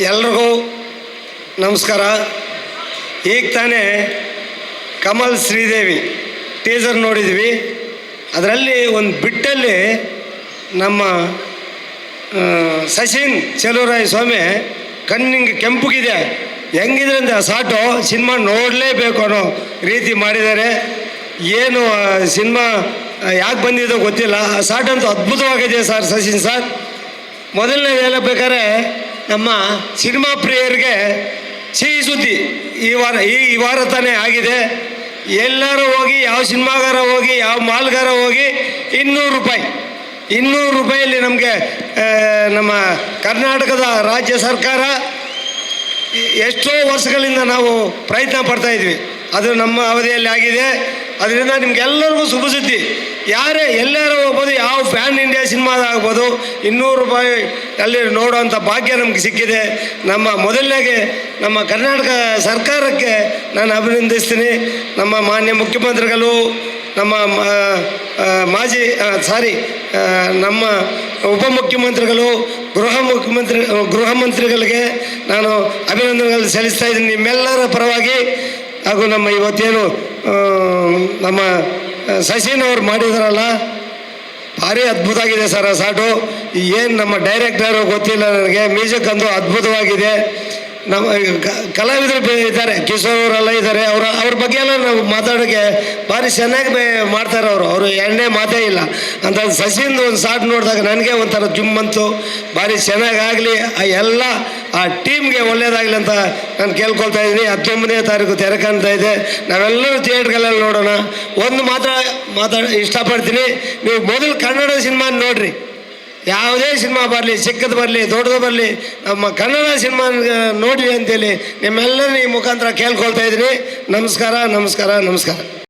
ಎಲ್ರಿಗೂ ನಮಸ್ಕಾರ. ಈಗ ತಾನೇ ಕಮಲ್ ಶ್ರೀದೇವಿ ಟೀಸರ್ ನೋಡಿದ್ವಿ. ಅದರಲ್ಲಿ ಒಂದು ಬಿಟ್ಟಲ್ಲಿ ನಮ್ಮ ಸಚಿನ್ ಚೆಲುವರಾಯ ಸ್ವಾಮಿ ಕಣ್ಣಿಂಗ್ ಕೆಂಪುಗಿದೆ. ಹೆಂಗಿದ್ರೆ ಆ ಸಾಟು, ಸಿನಿಮಾ ನೋಡಲೇಬೇಕು ಅನ್ನೋ ರೀತಿ ಮಾಡಿದ್ದಾರೆ. ಏನು ಸಿನಿಮಾ ಯಾಕೆ ಬಂದಿದೋ ಗೊತ್ತಿಲ್ಲ. ಆ ಸಾಟ್ ಅಂತೂ ಅದ್ಭುತವಾಗಿದೆ ಸರ್ ಸಚಿನ್ ಸರ್. ಮೊದಲನೇ ಹೇಳಬೇಕಾದ್ರೆ ನಮ್ಮ ಸಿನಿಮಾ ಪ್ರಿಯರಿಗೆ ಸಿಹಿ ಸುದ್ದಿ ಈ ವಾರ ಈ ವಾರ ತಾನೇ ಆಗಿದೆ. ಎಲ್ಲರೂ ಹೋಗಿ, ಯಾವ ಸಿನಿಮಾಗಾರ ಹೋಗಿ, ಯಾವ ಮಾಲ್ಗಾರ ಹೋಗಿ, ಇನ್ನೂರು ರೂಪಾಯಿ. ಇನ್ನೂರು ರೂಪಾಯಲ್ಲಿ ನಮಗೆ ನಮ್ಮ ಕರ್ನಾಟಕದ ರಾಜ್ಯ ಸರ್ಕಾರ ಎಷ್ಟೋ ವರ್ಷಗಳಿಂದ ನಾವು ಪ್ರಯತ್ನ ಪಡ್ತಾ ಇದ್ವಿ. ಅದು ನಮ್ಮ ಅವಧಿಯಲ್ಲಿ ಆಗಿದೆ. ಅದರಿಂದ ನಿಮ್ಗೆಲ್ಲರಿಗೂ ಶುಭ ಸುದ್ದಿ. ಯಾರೇ ಎಲ್ಲರೂ ಹೋಗ್ಬೋದು, ಯಾವ ಫ್ಯಾನ್ ಇಂಡಿಯಾ ಸಿನಿಮಾದಾಗ್ಬೋದು, ಇನ್ನೂರು ರೂಪಾಯಿ ಅಲ್ಲಿ ನೋಡುವಂಥ ಭಾಗ್ಯ ನಮಗೆ ಸಿಕ್ಕಿದೆ. ನಮ್ಮ ಮೊದಲನೇಗೆ ನಮ್ಮ ಕರ್ನಾಟಕ ಸರ್ಕಾರಕ್ಕೆ ನಾನು ಅಭಿನಂದಿಸ್ತೀನಿ. ನಮ್ಮ ಮಾನ್ಯ ಮುಖ್ಯಮಂತ್ರಿಗಳು, ನಮ್ಮ ಮಾಜಿ ಸಾರಿ ನಮ್ಮ ಉಪಮುಖ್ಯಮಂತ್ರಿಗಳು, ಗೃಹ ಮುಖ್ಯಮಂತ್ರಿ, ಗೃಹ ಮಂತ್ರಿಗಳಿಗೆ ನಾನು ಅಭಿನಂದನೆಗಳು ಸಲ್ಲಿಸ್ತಾ ಇದ್ದೀನಿ. ನಿಮ್ಮೆಲ್ಲರ ಪರವಾಗಿ ಹಾಗೂ ನಮ್ಮ ಇವತ್ತೇನು ನಮ್ಮ ಸಚಿನ್ ಅವ್ರು ಮಾಡಿದಾರಲ್ಲ? ಭಾರಿ ಅದ್ಭುತ ಆಗಿದೆ ಸರ್ ಆ ಸಾಟು. ಏನು ನಮ್ಮ ಡೈರೆಕ್ಟರು ಗೊತ್ತಿಲ್ಲ ನನಗೆ. ಮ್ಯೂಸಿಕ್ ಅಂದು ಅದ್ಭುತವಾಗಿದೆ. ನಮ್ಮ ಕಲಾವಿದರು ಇದ್ದಾರೆ. ಕಿಶೋರ್ ಅವರೆಲ್ಲ ಇದ್ದಾರೆ. ಅವರ, ಅವ್ರ ಬಗ್ಗೆ ಎಲ್ಲ ನಾವು ಮಾತಾಡೋಕ್ಕೆ ಭಾರಿ ಚೆನ್ನಾಗಿ ಮಾಡ್ತಾರೆ ಅವರು. ಅವರು ಎಣ್ಣೆ ಮಾತೇ ಇಲ್ಲ. ಅಂತ ಸಸಿಂದು ಒಂದು ಸಾಟ್ ನೋಡಿದಾಗ ನನಗೆ ಒಂಥರ ಜುಮ್ ಬಂತು. ಭಾರಿ ಚೆನ್ನಾಗಾಗಲಿ. ಆ ಎಲ್ಲ, ಆ ಟೀಮ್ಗೆ ಒಳ್ಳೇದಾಗಲಿ ಅಂತ ನಾನು ಕೇಳ್ಕೊಳ್ತಾ ಇದ್ದೀನಿ. ಹತ್ತೊಂಬತ್ತನೇ ತಾರೀಕು ತೆರೆ ಕಾಣ್ತಾ ಇದೆ. ನಾವೆಲ್ಲರೂ ಥಿಯೇಟ್ರ್ಗಳಲ್ಲಿ ನೋಡೋಣ. ಒಂದು ಮಾತ್ರ ಮಾತಾಡ ಇಷ್ಟಪಡ್ತೀನಿ. ನೀವು ಮೊದಲು ಕನ್ನಡ ಸಿನಿಮಾ ನೋಡ್ರಿ. ಯಾವುದೇ ಸಿನಿಮಾ ಬರಲಿ, ಚಿಕ್ಕದು ಬರಲಿ, ದೊಡ್ಡದು ಬರಲಿ, ನಮ್ಮ ಕನ್ನಡ ಸಿನಿಮಾ ನೋಡಿ ಅಂತೇಳಿ ನಿಮ್ಮೆಲ್ಲರೂ ಈ ಮುಖಾಂತರ ಕೇಳ್ಕೊಳ್ತಾ ಇದ್ದೀನಿ. ನಮಸ್ಕಾರ ನಮಸ್ಕಾರ ನಮಸ್ಕಾರ.